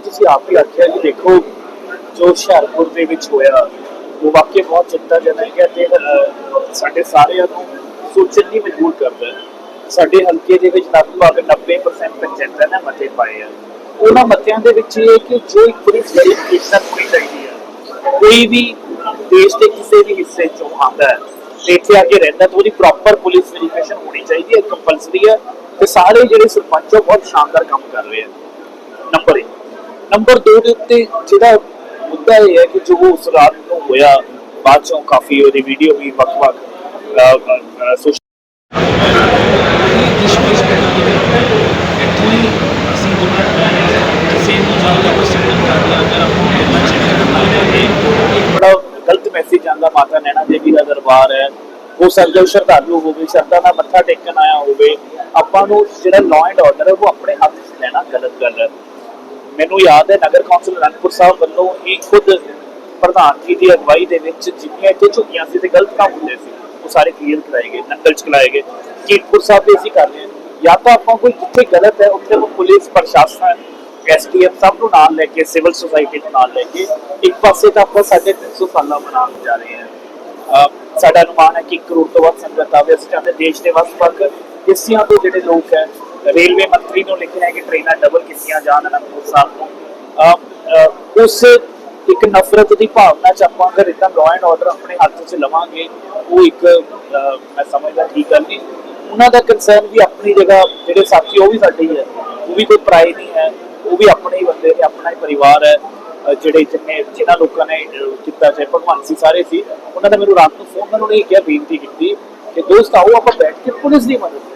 ਜਿਵੇਂ ਤੁਸੀਂ ਆਪ ਹੀ ਆਖਿਆ ਕਿ ਦੇਖੋ, ਜੋ ਹੁਸ਼ਿਆਰਪੁਰ ਦੇ ਵਿੱਚ ਹੋਇਆ, ਉਹ ਵਾਕਿਆ ਬਹੁਤ ਚਿੰਤਾਜਨਕ ਹੈ ਤੇ ਸਾਡੇ ਸਾਰਿਆਂ ਨੂੰ ਸੋਚਣ ਲਈ ਮਜਬੂਰ ਕਰਦਾ ਹੈ। ਸਾਡੇ ਹਲਕੇ ਦੇ ਵਿੱਚ ਲਗਭਗ 90% ਪੰਚਾਇਤਾਂ ਨੇ ਮਤੇ ਪਾਏ ਆ। ਉਹਨਾਂ ਮਤਿਆਂ ਦੇ ਵਿੱਚ ਇਹ ਕਿ ਜੋ ਇੱਕ ਪੁਲਿਸ ਵੈਰੀਫਿਕੇਸ਼ਨ ਹੋਣੀ ਚਾਹੀਦੀ ਹੈ, ਕੋਈ ਵੀ ਦੇਸ਼ ਦੇ ਕਿਸੇ ਵੀ ਹਿੱਸੇ ਚੋਂ ਆਉਂਦਾ ਹੈ, ਤੇ ਇੱਥੇ ਆ ਕੇ ਰਹਿੰਦਾ, ਤਾਂ ਉਹਦੀ ਪ੍ਰੋਪਰ ਪੁਲਿਸ ਵੈਰੀਫਿਕੇਸ਼ਨ ਹੋਣੀ ਚਾਹੀਦੀ ਹੈ ਕੰਪਲਸਰੀ ਹੈ, ਤੇ ਸਾਰੇ ਜਿਹੜੇ ਸਰਪੰਚ ਉਹ ਬਹੁਤ ਸ਼ਾਨਦਾਰ ਕੰਮ ਕਰ ਰਹੇ ਆ। ਨੰਬਰ 1 ਨੰਬਰ 2 ਦੇ ਉੱਤੇ ਜਿਹੜਾ ਮੁੱਦਾ ਇਹ ਹੈ ਕਿ ਜੋ ਉਸ ਰਾਤ ਨੂੰ ਹੋਇਆ ਬਾਅਦ ਚੋਂ ਕਾਫੀ ਉਹਦੀ ਵੀਡੀਓ ਵੀ ਵੱਖ-ਵੱਖ ਬੜਾ ਗਲਤ ਮੈਸੇਜ ਆਂਦਾ ਮਾਤਾ ਨੈਣਾ ਦੇਵੀ ਦਾ ਦਰਬਾਰ ਹੈ। ਹੋ ਸਕਦਾ ਉਹ ਸ਼ਰਧਾਲੂ ਹੋਵੇ ਸ਼ਰਧਾ ਦਾ ਮੱਥਾ ਟੇਕਣ ਆਇਆ ਹੋਵੇ। ਆਪਾਂ ਨੂੰ ਜਿਹੜਾ ਲਾਅ ਐਂਡ ਆਰਡਰ ਹੈ ਉਹ ਆਪਣੇ ਹੱਥ 'ਚ ਲੈਣਾ ਗਲਤ ਗੱਲ ਹੈ। ਮੈਨੂੰ ਯਾਦ ਹੈ ਨਗਰ ਕੌਂਸਲ ਅਨੰਦਪੁਰ ਸਾਹਿਬ ਵੱਲੋਂ ਹੀ ਖੁਦ ਪ੍ਰਧਾਨ ਜੀ ਦੀ ਅਗਵਾਈ ਦੇ ਵਿੱਚ ਜਿੰਨੀਆਂ ਇੱਥੇ ਝੁੱਗੀਆਂ ਸੀ ਤੇ ਗਲਤ ਕੰਮ ਹੁੰਦੇ ਸੀ, ਉਹ ਸਾਰੇ ਕਲੀਅਰ ਕਰਾਏ ਗਏ ਨੰਗਲ ਚ ਗਏ। ਕੀਰਤਪੁਰ ਸਾਹਿਬ ਦੇ ਅਸੀਂ ਕਰ ਰਹੇ ਹਾਂ ਜਾਂ ਤਾਂ ਆਪਾਂ ਕੋਈ ਜਿੱਥੇ ਗਲਤ ਹੈ, ਉੱਥੇ ਉਹ ਪੁਲਿਸ, ਪ੍ਰਸ਼ਾਸਨ ਐਸਟੀਐਫ ਸਭ ਨੂੰ ਨਾਲ ਲੈ ਕੇ, ਸਿਵਲ ਸੁਸਾਇਟੀ ਨੂੰ ਨਾਲ ਲੈ ਕੇ, ਇੱਕ ਪਾਸੇ ਤਾਂ ਆਪਾਂ ਸਾਡੇ 300 ਸਾਲਾਂ ਮਨਾਉਣ ਜਾ ਰਹੇ ਹਾਂ। ਸਾਡਾ ਅਨੁਮਾਨ ਹੈ ਕਿ ਇੱਕ ਕਰੋੜ ਤੋਂ ਵੱਧ ਸੰਗਤ ਆਵੇ। ਅਸੀਂ ਚਾਹੁੰਦੇ ਦੇਸ਼ ਦੇ ਵੱਖ-ਵੱਖ ਹਿੱਸਿਆਂ ਤੋਂ ਜਿਹੜੇ ਲੋਕ ਹੈ ਰੇਲਵੇ ਮੰਤਰੀ ਨੂੰ ਲਿਖਿਆ ਹੈ ਕਿ ਟ੍ਰੇਨਾਂ ਡਬਲ ਕੀਤੀਆਂ ਜਾਣ ਅਨੰਦਪੁਰ ਸਾਹਿਬ ਨੂੰ ਉਸ ਇੱਕ ਨਫ਼ਰਤ ਦੀ ਭਾਵਨਾ ਚ ਆਪਾਂ ਅਗਰ ਇਦਾਂ ਲਾਅ ਐਂਡ ਆਰਡਰ ਆਪਣੇ ਹੱਥ 'ਚ ਲਵਾਂਗੇ, ਉਹ ਇੱਕ ਮੈਂ ਸਮਝਦਾ ਠੀਕ ਗੱਲ ਨਹੀਂ। ਉਹਨਾਂ ਦਾ ਕੰਸਰਨ ਵੀ ਆਪਣੀ ਜਗ੍ਹਾ ਜਿਹੜੇ ਸਾਥੀ ਉਹ ਵੀ ਸਾਡੇ ਹੀ ਹੈ। ਉਹ ਵੀ ਕੋਈ ਪਰਾਏ ਨਹੀਂ ਹੈ। ਉਹ ਵੀ ਆਪਣੇ ਹੀ ਬੰਦੇ ਨੇ, ਆਪਣਾ ਹੀ ਪਰਿਵਾਰ ਹੈ। ਜਿਹੜੇ ਜਿੰਨੇ, ਜਿਨ੍ਹਾਂ ਲੋਕਾਂ ਨੇ ਕੀਤਾ ਚਾਹੇ ਭਗਵਾਨ ਸੀ ਸਾਰੇ ਸੀ, ਉਹਨਾਂ ਨੇ ਮੈਨੂੰ ਰਾਤ ਨੂੰ ਫੋਨ ਮੈਨੂੰ ਇਹ ਕਿਹਾ, ਬੇਨਤੀ ਕੀਤੀ ਕਿ ਦੋਸਤ ਆਓ, ਆਪਾਂ ਬੈਠ ਕੇ ਪੁਲਿਸ ਦੀ ਮਦਦ